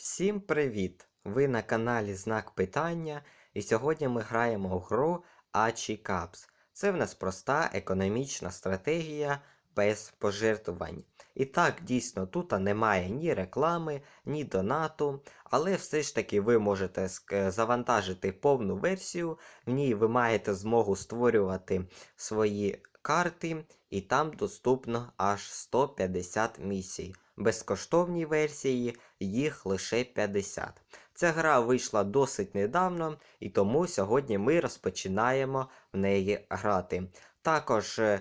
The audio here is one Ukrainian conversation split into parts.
Всім привіт! Ви на каналі Знак Питання, і сьогодні ми граємо в гру Ачі Caps. Це в нас проста економічна стратегія без пожертвувань. І так, дійсно, тут немає ні реклами, ні донату, але все ж таки ви можете завантажити повну версію, в ній ви маєте змогу створювати свої карти, і там доступно аж 150 місій. В безкоштовній версії їх лише 50. Ця гра вийшла досить недавно, і тому сьогодні ми розпочинаємо в неї грати. Також е,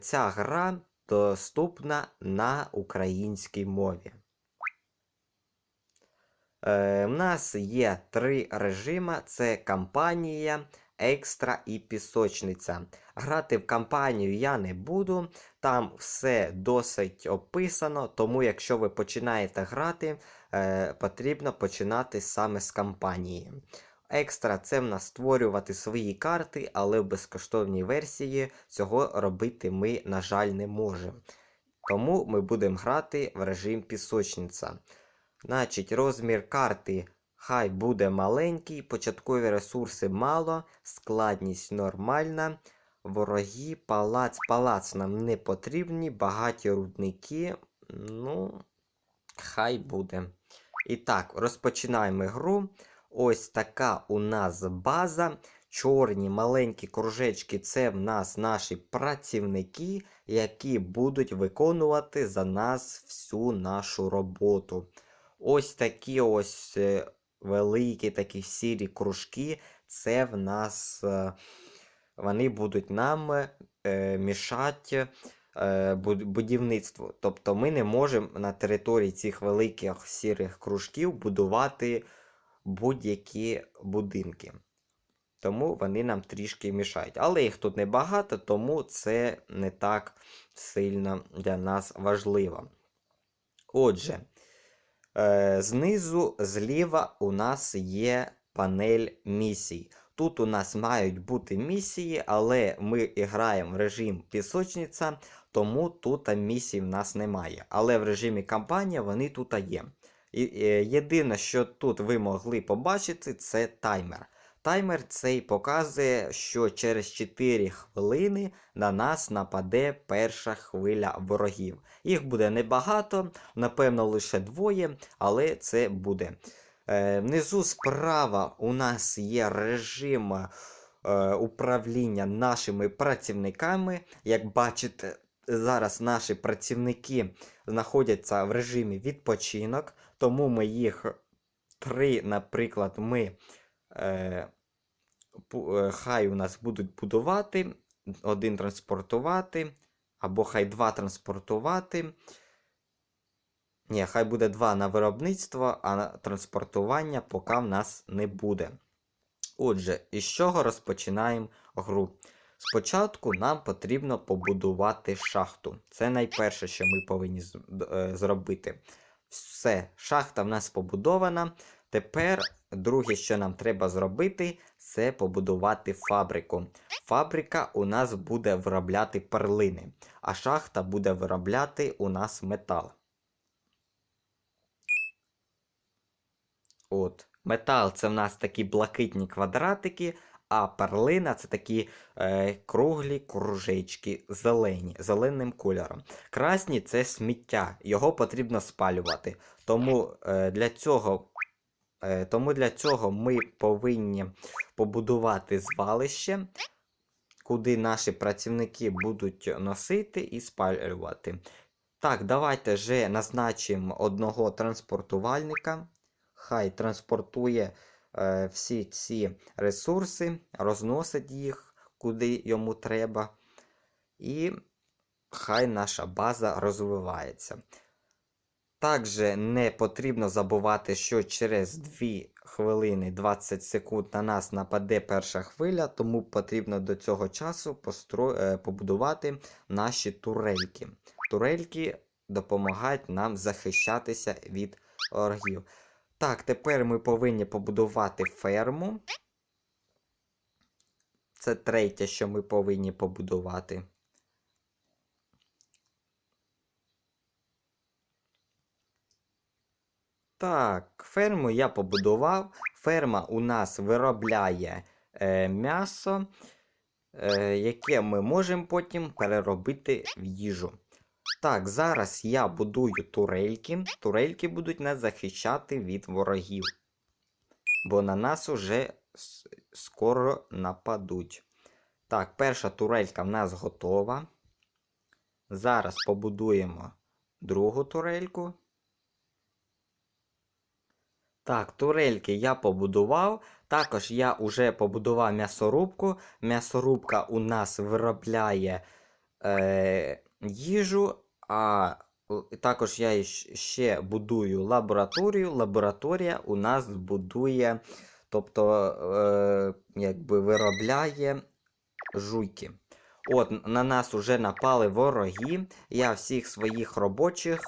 ця гра доступна на українській мові. Е, в нас є три режима: це кампанія, екстра і пісочниця. Грати в кампанію я не буду, там все досить описано, тому якщо ви починаєте грати, е, потрібно починати саме з кампанії. Екстра це в нас створювати свої карти, але в безкоштовній версії цього робити ми, на жаль, не можемо. Тому ми будемо грати в режим пісочниця. Значить, розмір карти хай буде маленький, початкові ресурси мало, складність нормальна. Вороги, палац, палац нам не потрібні, багаті рудники. Ну, хай буде. І так, розпочинаємо гру. Ось така у нас база. Чорні маленькі кружечки це в нас наші працівники, які будуть виконувати за нас всю нашу роботу. Ось такі ось е, великі такі сірі кружки. Це в нас е, вони будуть нам е, мішати е, будівництву. Тобто ми не можемо на території цих великих сірих кружків будувати будь-які будинки. Тому вони нам трішки мішають. Але їх тут небагато, тому це не так сильно для нас важливо. Отже, е, знизу зліва у нас є панель місій. Тут у нас мають бути місії, але ми граємо в режим пісочниця, тому тут місій в нас немає. Але в режимі кампанія вони тут є. І, єдине, що тут ви могли побачити, це таймер. Таймер цей показує, що через 4 хвилини на нас нападе перша хвиля ворогів. Їх буде небагато, напевно, лише двоє, але це буде. Е, внизу справа у нас є режим е, управління нашими працівниками. Як бачите, зараз наші працівники знаходяться в режимі відпочинок, тому ми їх три, наприклад, ми. Е, хай у нас будуть будувати, один транспортувати, або хай два транспортувати. Ні, хай буде два на виробництво, а на транспортування поки в нас не буде. Отже, із чого розпочинаємо гру? Спочатку нам потрібно побудувати шахту. Це найперше, що ми повинні е, зробити. Все, шахта в нас побудована. Тепер друге, що нам треба зробити, це побудувати фабрику. Фабрика у нас буде виробляти перлини, а шахта буде виробляти у нас метал. От. Метал це в нас такі блакитні квадратики, а перлина це такі е, круглі кружечки, зелені, зеленим кольором. Красні це сміття, його потрібно спалювати. Тому е, для цього. Е, тому для цього ми повинні побудувати звалище, куди наші працівники будуть носити і спалювати. Так, давайте вже назначимо одного транспортувальника. Хай транспортує е, всі ці ресурси, розносить їх куди йому треба. І хай наша база розвивається. Також не потрібно забувати, що через 2 хвилини 20 секунд на нас нападе перша хвиля, тому потрібно до цього часу постро... е, побудувати наші турельки. Турельки допомагають нам захищатися від ворогів. Так, тепер ми повинні побудувати ферму. Це третє, що ми повинні побудувати. Так, ферму я побудував. Ферма у нас виробляє е, м'ясо, е, яке ми можемо потім переробити в їжу. Так, зараз я будую турельки. Турельки будуть нас захищати від ворогів. Бо на нас уже скоро нападуть. Так, перша турелька в нас готова. Зараз побудуємо другу турельку. Так, турельки я побудував. Також я вже побудував м'ясорубку. М'ясорубка у нас виробляє е, їжу, а також я ще будую лабораторію. Лабораторія у нас будує, тобто е, якби виробляє жуйки. От, на нас уже напали вороги. Я всіх своїх робочих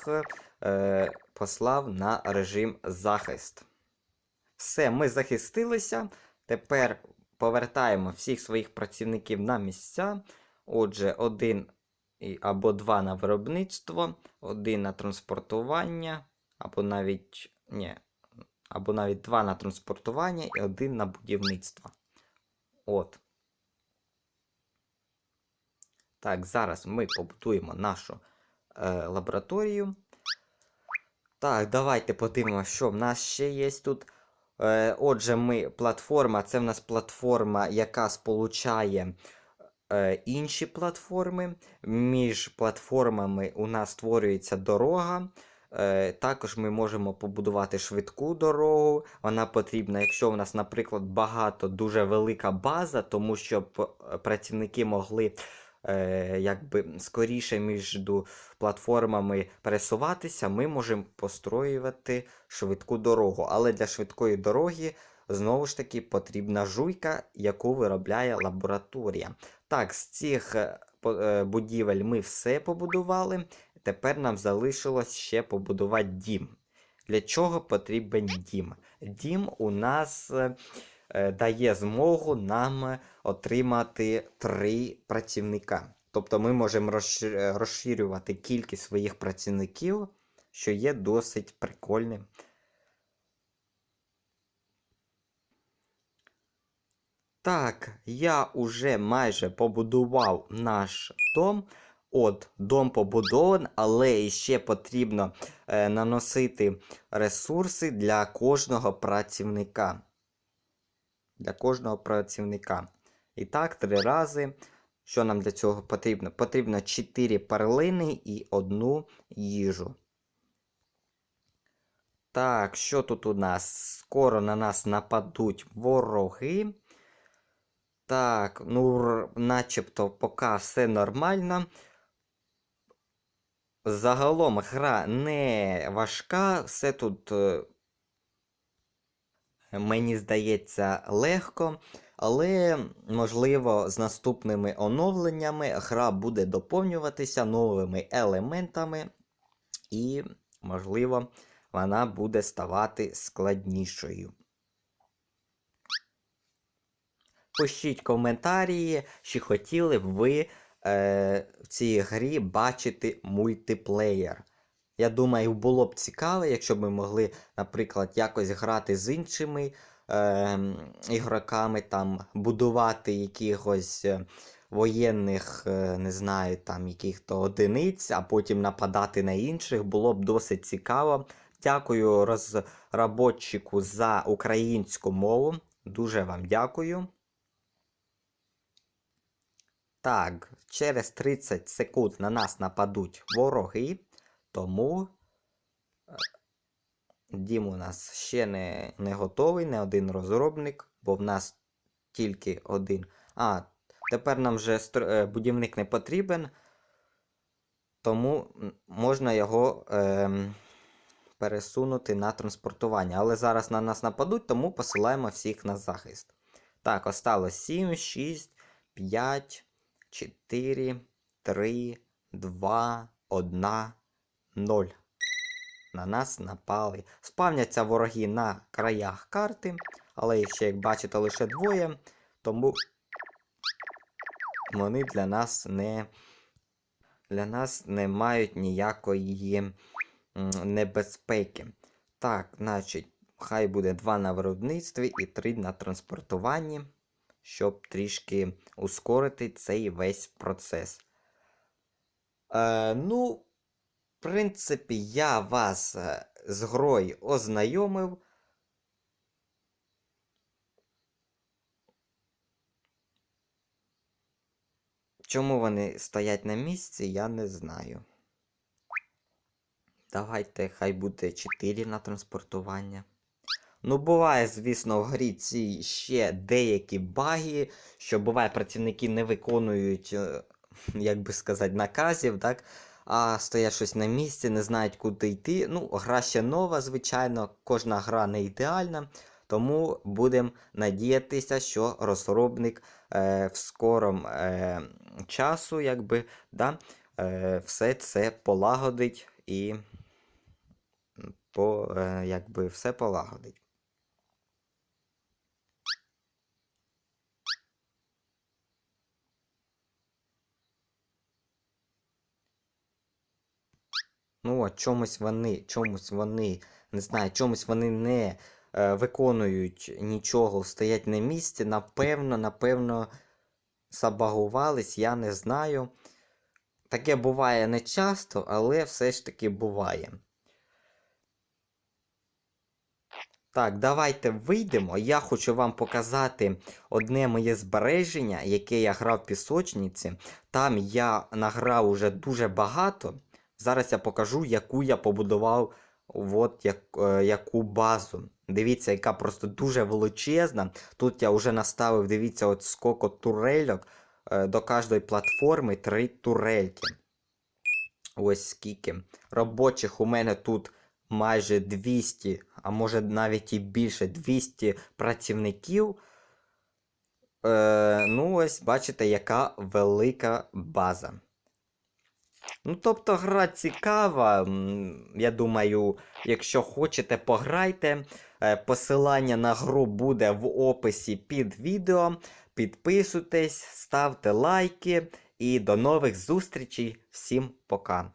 е, послав на режим захист. Все, ми захистилися. Тепер повертаємо всіх своїх працівників на місця. Отже, один або два на виробництво, один на транспортування, або навіть ні, або навіть два на транспортування і один на будівництво. От. Так, зараз ми побудуємо нашу е, лабораторію. Так, давайте подивимося, що в нас ще є тут. Е, отже, ми платформа, це в нас платформа, яка сполучає інші платформи. Між платформами у нас створюється дорога. Е, також ми можемо побудувати швидку дорогу. Вона потрібна, якщо у нас, наприклад, багато, дуже велика база, тому щоб е, працівники могли е, якби скоріше між платформами пересуватися, ми можемо построювати швидку дорогу. Але для швидкої дороги знову ж таки потрібна жуйка, яку виробляє лабораторія. Так, з цих е, е, будівель ми все побудували. Тепер нам залишилось ще побудувати дім. Для чого потрібен дім? Дім у нас е, дає змогу нам отримати три працівника. Тобто ми можемо розширювати кількість своїх працівників, що є досить прикольним. Так, я уже майже побудував наш дом. От, дом побудований, але ще потрібно е, наносити ресурси для кожного працівника. Для кожного працівника. І так, три рази. Що нам для цього потрібно? Потрібно 4 перлини і одну їжу. Так, що тут у нас? Скоро на нас нападуть вороги. Так, ну, начебто поки все нормально. Загалом гра не важка, все тут, е, мені здається, легко, але, можливо, з наступними оновленнями гра буде доповнюватися новими елементами, і, можливо, вона буде ставати складнішою. Пишіть коментарі, чи хотіли б ви е, в цій грі бачити мультиплеєр. Я думаю, було б цікаво, якщо б ми могли, наприклад, якось грати з іншими е, ігроками, там, будувати якихось е, воєнних, е, не знаю, там, яких-то одиниць, а потім нападати на інших. Було б досить цікаво. Дякую розробнику за українську мову. Дуже вам дякую. Так, через 30 секунд на нас нападуть вороги, тому е, дім у нас ще не, не готовий, не один розробник, бо в нас тільки один. А, тепер нам вже стр- е, будівник не потрібен, тому можна його ем, пересунути на транспортування. Але зараз на нас нападуть, тому посилаємо всіх на захист. Так, осталось 7, 6, 5, 4, 3, 2, 1, 0. На нас напали. Спавняться вороги на краях карти, але ще, як бачите, лише двоє, тому вони для нас не, для нас не мають ніякої небезпеки. Так, значить, хай буде 2 на виробництві і 3 на транспортуванні, щоб трішки ускорити цей весь процес. Е, ну, в принципі, я вас е, з грою ознайомив. Чому вони стоять на місці, я не знаю. Давайте, хай буде 4 на транспортування. Ну, буває, звісно, в грі ці ще деякі баги, що буває, працівники не виконують, е, як би сказати, наказів, так? А стоять щось на місці, не знають, куди йти. Ну, гра ще нова, звичайно, кожна гра не ідеальна. Тому будемо надіятися, що розробник е, в скором е, часу, якби, да, е, все це полагодить і по, е, якби, все полагодить. Ну, от чомусь вони, чомусь вони, не знаю, чомусь вони не е, виконують нічого, стоять на місці. Напевно, напевно, забагувались, я не знаю. Таке буває не часто, але все ж таки буває. Так, давайте вийдемо. Я хочу вам показати одне моє збереження, яке я грав в пісочниці. Там я награв уже дуже багато. Зараз я покажу, яку я побудував от як, е, яку базу. Дивіться, яка просто дуже величезна. Тут я вже наставив, дивіться, от скільки турельок. Е, до кожної платформи три турельки. Ось скільки. Робочих у мене тут майже 200, а може навіть і більше 200 працівників. Е, ну, ось бачите, яка велика база. Ну, тобто, гра цікава. Я думаю, якщо хочете, пограйте. Е, Посилання на гру буде в описі під відео. Підписуйтесь, ставте лайки і до нових зустрічей. Всім пока.